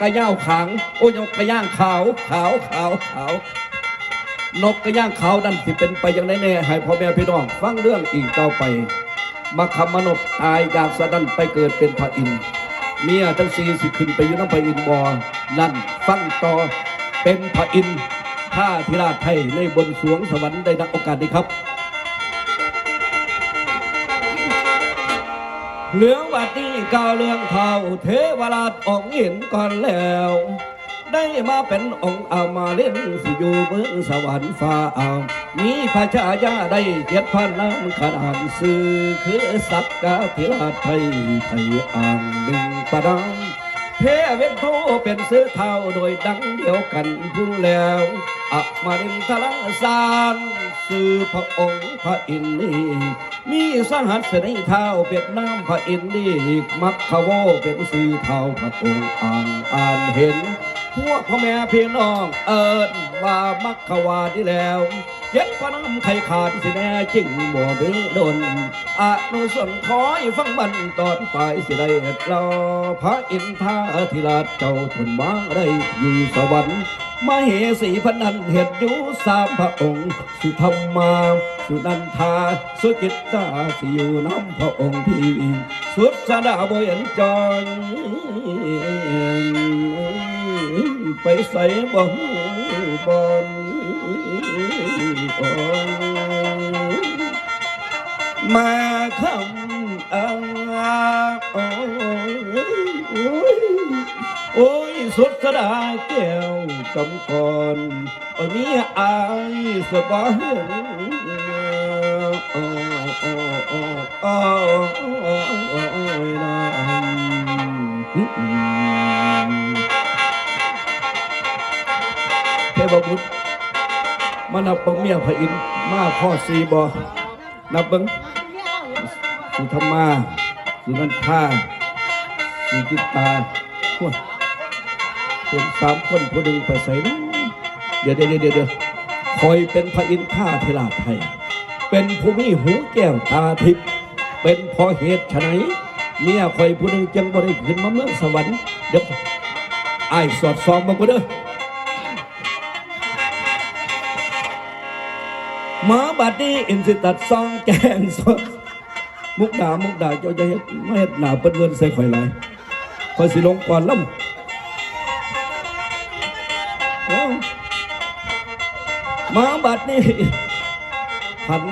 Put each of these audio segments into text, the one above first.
กระย่าขางโอ้ยนกกระย่างขาว ขาวขาวขาวนกกระย่างขาวนั่นสิเป็นไปอย่างไรแน่ให้พ่อแม่พี่น้องฟังเรื่องอีกต่อไปมาคำมนบตายจากสะดันไปเกิดเป็นพระอินทร์เมียทั้งสี่สิขึ้นไปอยู่น้ำพระอินทร์บอนั่นฟังต่อเป็นพระอินทร์ท่าธิราชไทยในบนสวงสวรรค์ได้นักโอกาสนี้ครับ เหลืองวัดนี้ก้าวเรื่องเท่าเทวราชองค์ห็นก่อนแล้ว ได้มาเป็นองค์อามาเล่นสิอยู่เมืองสวรรค์ฟ้าอาวมีพระชายาได้เจ็ดพันน้ำขนาดซื้อคือสักกาธิราชไทยไทยอ่างดึงประดัง เทเวนโทเป็นเสื้อเท้าโดยดังเดียวกันพูนแล้วอัมารินทลังสารสื่อพระองค์พระอินทร์นี่มีสหัสในเท้าเป็นน้ำพระอินทร์นี่มักขโวเป็นสื่อเท้าพระองค์อ่างอ่านเห็น พวกพ่อแม่พี่น้องเอิญว่ามักขวาที่แล้ว เจ็ดพระน้ำไข่ขาดสิแน่จริงบ่มีดนอนุสนคอยฟังมันตอนไปสิได้เอ็ดรอพระอินทาธิราชเจ้าทนบ้างได้อยู่สวรรค์มาเหสีพนันเหตุอยู่สามพระองค์ สุธรรมาสุนันทา สุกิตตาสิอยู่น้ำพระองค์พี่สุดสดาบเห็นจอยไปใส่บ่หูบอน มาคำอังอาโอ้ยโอ้ยสุดสดา มายสบายโอ้โอ้โอ้โอ้โอ้โอ้ยนะเทพบุตรมานับเบังเมียพระอินทร์มาพ่อสีบอนับเบังสุธรรมา สุนันทาสุจิตตาพวกเป็นสามคนผู้หนึ่งไปใส่เดี๋ยวเดี๋ยวเดี๋ยวเดี๋ยวคอยเป็นพระอินทร์ข้าเทลาไทย เป็นผู้มีหูแก้วตาทิพย์เป็นพอเหตุไฉนเมียคอยผู้หนึ่งจังบริขึ้นมาเมืองสวรรค์เดี๋ยวไอ้สอดส่องมากูเด้อ หมาบัดนี้อินสิตัดซองแกงสดมุกดามุกดาเจ้าจะเฮ็ดไม่เฮ็ดหนาเปิ้นเวินใส่ข่อยหลายข่อยสิลงก่อนล่ำโอ้หมาบัดนี้หัน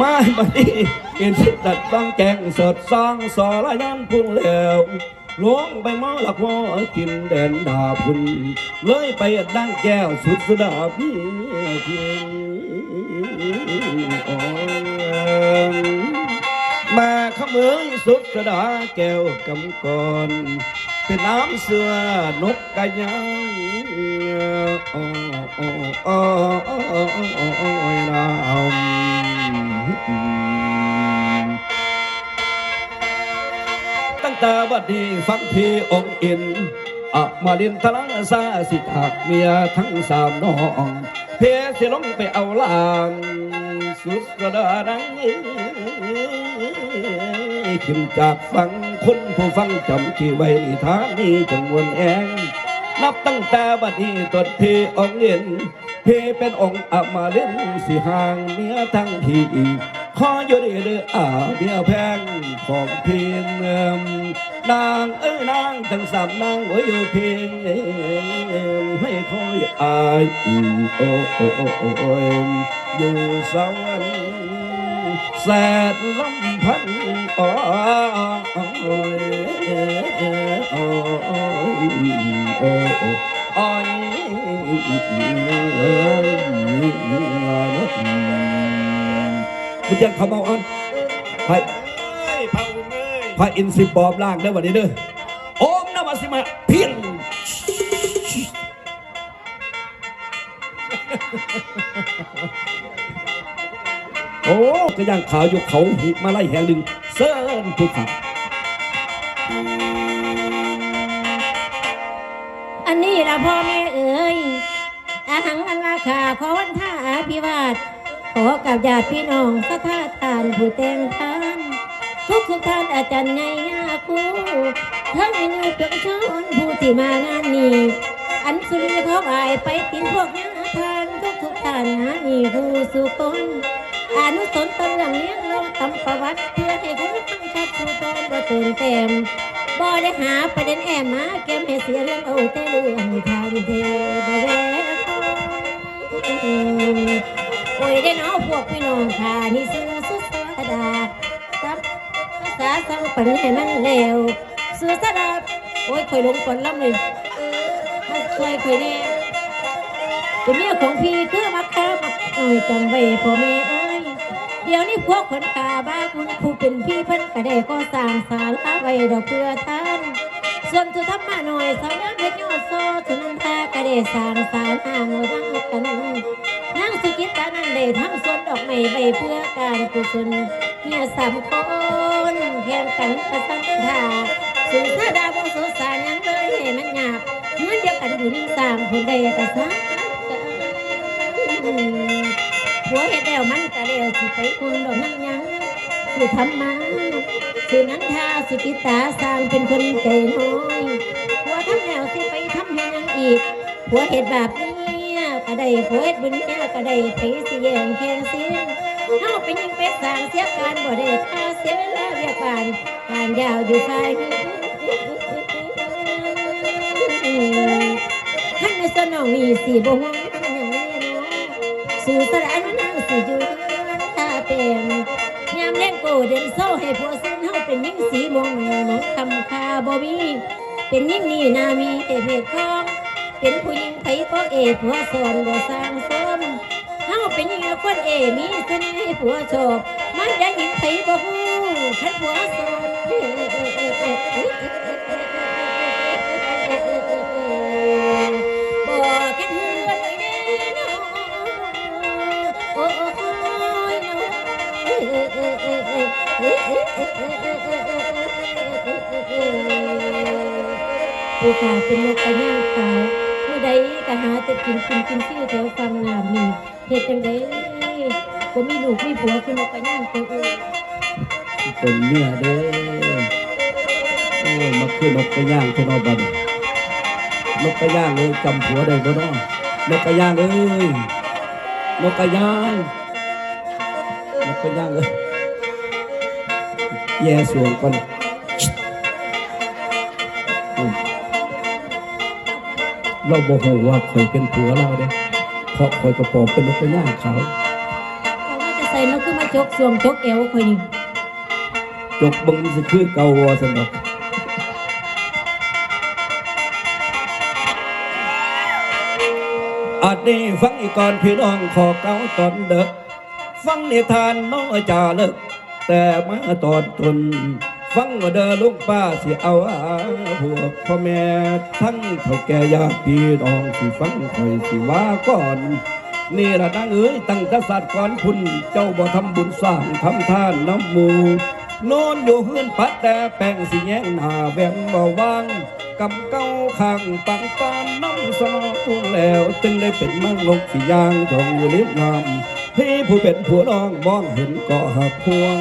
มาบัดนี้อินสิตัดซองแกงสดซองสอละยันพุ่งแล้ว ล้วงไปมอละพอกินแดนดาพุนเลยไปดังแก้วสุดสดาพี่พียงอ่มาขมืองสุดสดาแก้วกำก่อนเป็นน้ำเสือนกกระยังโอ้โอ้โอ้โอ้โอ้โอ้ยนาม ตั้งแต่บัดนี้ฟังพีองค์อินอะมาลินทลังสาสิทากเมียทั้งสามน้อง เพสิลงไปเอาลาง สุดกระดาดังขึ้นจากฟังคนผู้ฟังจำที่ไว้นิทานนี้จงวนแอง นับตั้งแต่บัดนี้ตนเพองเงินเพเป็นองค์อมาล่นสิห่างเมียทั้งที ขออยู่ดีเด้ออาเมียแพงของเพียงเมืองนางเอ้ยนางทั้งสามนางโอ้ยอยู่เพียงให้คอยอายโอ้โอ้โอ้โอ้โอ้ยอยู่สวรรค์แสนลำพันอ้อยโอ้โอ้ยโอ้ยอ้อย มึงยังเขาเมาอันไปพระองค์เอ้ยพระอินทร์สิบบอบล่างได้อวันนี้เด้อโอมนมัสิมาเพียงโอ้ก็ย่างขาวอยู่เขาหิมาไล่แห่งหนึ่งเซิร์นทุกขับอันนี้ละพ่อแม่เอ๋ยอาหังอันว่าขาขอวันท่าอาภิวาส ขอกับญาติพี่น้องสัทธาทานผู้แต่งทาน ทุกทุกท่านอาจารย์ใหญ่ยาคูทั้งมีนิวเพียงชนผู้ที่มางานนี้ อันสุรีเขาอายไปตินพวกนี้ทานทุกทุกท่านหานี่ผู้สุคนอนุสนตนเรื่องเลี้ยงลงตำประวัติเพื่อให้คนฟังชัดสู่ตนบ่เติมเต็มบ่ได้หาประเด็นแอบมาแก้มให้เสียเรื่องเอาแต่เรื่องทางเทบ่แวะ โอ้ยได้เนาะพวกพี่น้องค่ะนี่ซื้อสุดสวดาจับภาษาสังปันให้มันเร็วซื้อสดาโอ้ยคอยลงก่อนล่ำเลยมาช่วยคุยแน่เป็นเมียของพี่คือมาค้ามาเอ้ยจำไว้พ่อแม่เอ้ยเดี๋ยวนี้พวกคนขาบ้าคุณผู้เป็นพี่เพิ่นก็ได้ก็สร้างสารละไว้ดอกเพื่อท่านส่วนทุทำมาหน่อยสาวน้ำเพชรยอดโซฉะนันทาก็ได้สร้างสารห่างไว้ดังกัน กิตานั้นได้ทำสวนดอกไม้ไว้เพื่อการกุศลเมียสามคนแข่งกันประสันทาสุนทรดาวงโสสารยังเลยให้มันหยาบเงินเดียวกันอยู่นิ่งสามคนใดก็สามผัวเฮ็ดแล้วมันก็เร็วสิไปคุณดอกมันยังสิทำมาสินั้นทาสิกิตาสร้างเป็นคนใจน้อยผัวทำแล้วสิไปทำให้ยังอีกผัวเฮ็ดแบบนี้ ก็ได้ผัวเฮ็ดบุญเนี่ก็ได้ไปสิแยงแข่งเสียงเฮาไปยิงไปสร้างเสียการบ่ได้ค่าเสียเวลาเรียกผ่านการยาวอยู่ฝ่ายนี้ท่านในสนองมีสีบ่ห่วงอย่างนี้เนาะสู่สระมันนางสีอยู่เฮือนตาเต็มยามเล่นโกเด่นโซ่ให้ผัวสิ้นเฮาเป็นยิ่งสีมองมองคำคาบ่มีเป็นยิ่งนี่นามีเอเพศทอง เป็นผู้หญิงไผก็เอผัวสอนบ่สร้างสมเฮาเป็นยิ่งคนเอมีเสน่ห์ให้ผัวชอบมันได้หญิงไผบ่ฮู้คันผัวสอนบอกกันเฮือนไว้แน่เนาะโอ้ยเนาะผู้ขาเป็นนกกระยา ก็หาแต่กินกินกินซิ่แถวฟังน้ำนี่เหตุจังไดบ่มีลูกมีผัวคือนกกระย่างตัวเองเป็นเมียเด้อโอ้มาคือนกกระย่างเทนอบันนกกระย่างเอ้ยจำผัวได้บ่เนาะนกกระย่างเอ้ยนกกระย่างนกกระย่างเอ้ยแย่สวงก่อนอ เราบอกว่าข่อยเป็นผัวเราเด้เพราะข่อยกระปอมเป็นนกกระย่างเขาแต่ว่าจะใส่มันคือมาจกสวงจกเอวข่อยนี่จกเบึงสิคือเก่าว่าสนอกอาจนี้ฟังอีกก่อนพี่น้องขอเก่าตอนเด็กฟังนิทานน้อยจ่าเลิกแต่มาตอนตน ฟังว่าเด้อลุงป้าสิเอาพวกพ่อแม่ทั้งเท่าแก่ญาพี่น้องสิฟังคอยสิว่าก่อนนี่ละนางเอ้ยตั้งแต่สัตว์ก่อนคุณเจ้าบ่ทำบุญสร้างทำทานน้ำหมูนอนอยู่เฮือนปัดแต่แป้งสิแยงหน้าแวงบ่วางกำเก้าข้างปังปานน้ำสนอตุนแล้วจึงได้เป็นมังลกสียางทองอยู่ลิบงามพี่ผู้เป็นผัวน้องมองเห็นก็หักพวง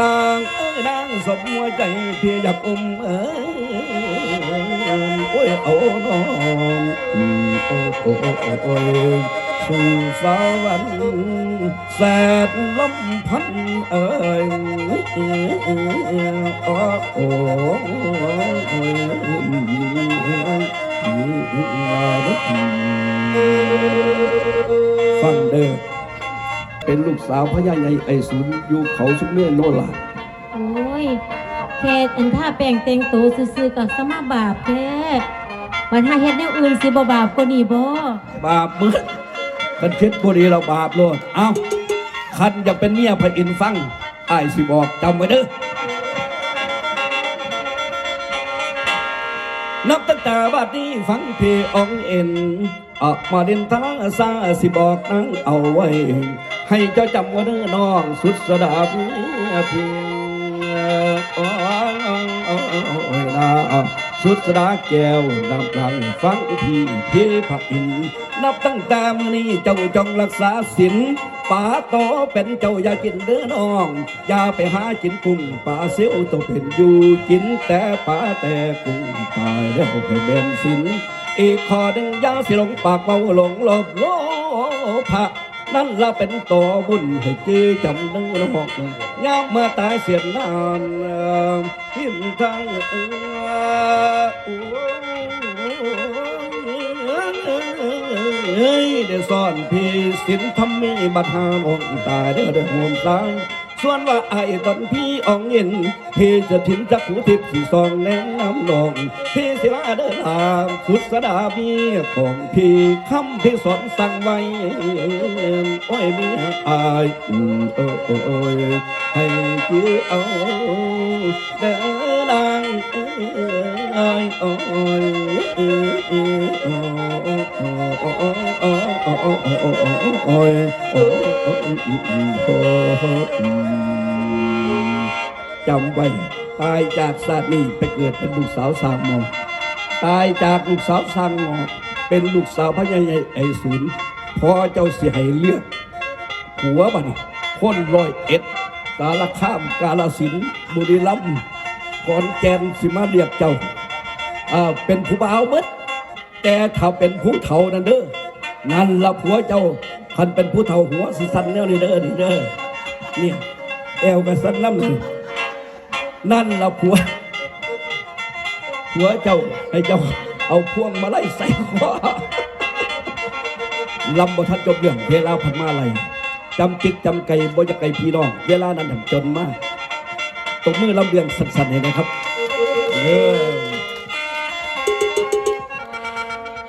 นางเอ้ยนางสมหัวใจพี่อยากอุ้มเอ้ยโอ้ยเอาน้องอืมโอ้โอ้โอ้โอ้ยสู่สวรรค์แสดลมพันเอ่ยโอ้โอ้ฟังเด้อ เป็นลูกสาวพญาใหญ่ไอศูนย์อยู่เขาสุเมนโนลาโอ้ยแค่อันท่าแป้งแต่งตัวซื่อๆกับสมาบาปแท้บัดหาเฮ็ดแนวอื่นสิบ่บาปกว่านี้บ่บาปมืดคันคิดบุรีเราบาปโลดเอ้าคันอยากเป็นเมียพระอินทร์ฟังไอ้ายสิบอกจำไว้เด้อนับตั้งแต่บัดนี้ฟังพี่อองเอ็นออกมาเดินทางซาสิบอกนั่งเอาไว้ ให้เจ้าจำว่าเด้อน้องสุดสดาเพียเพียงโอ้ยนะสุดสดาแก้วนำกลางฟังทีเทพระอิน นับตั้งแต่มือนี้เจ้าจงรักษาศีลป่าโตเป็นเจ้าอย่ากินเด้อน้อง อย่าไปหากินกุ้งป่าเสียวตัวเป็นอยู่กินแต่ป่าแต่กุ้งตายแล้วให้เบนสินอีกข้อหนึ่งยาสิลงปากเมาหลงหลบโลภะ นั่นละเป็นตัวบุญให้จื้อจำเนื้อหอกยามมาตายเสียนานหิมทางเอ้ยได้ซ่อนพี่สินทำมีบัตรหาหลงตายเด้อเด้อโหมตาย ส่วนว่าไอ้ตอนพี่อองเย็นพี่จะถิ่นจักหูทิพย์สีซองแนะนำนองพี่สิลาเดินทางสุดสดามีของพี่คำที่สอนสั่งไว้โอ้ยมีอายอืมโอ้โอ้โอ้ยให้เจื้อเอาเด้อ นางจำไว้ตายจากสาตนี้ไปเกิดเป็นลูกสาวสามหมอตายจากลูกสาวสามหมอเป็นลูกสาวพระยใหญ่ไอศูนย์พอเจ้าเสียให้เลือกหัวบันี้คนร้อยเอ็ด สารคามกาลสินบุรีรัมย์ ขอนแก่นสิมาเรียกเจ้าอ่าเป็นผู้บ่าวเบิดแต่ถ้าเป็นผู้เฒ่านั่นเด้อนั่นละผัวเจ้าคันเป็นผู้เฒ่าหัวสิสันแนวนี่เด้อนี่เด้อเนี่ยแอวกันสันน้ำเลยนั่นละผัวผัวเจ้าให้เจ้าเอาพวงมาไล่ใส่คอลำบทันจบเรื่องเวลาพันมาไล่จำจิกจำไก่บ่จะไก่พี่น้อง เวลานั้นทำจนมาก ตบมือลำเลียงสั่นๆเลยนะครับเออ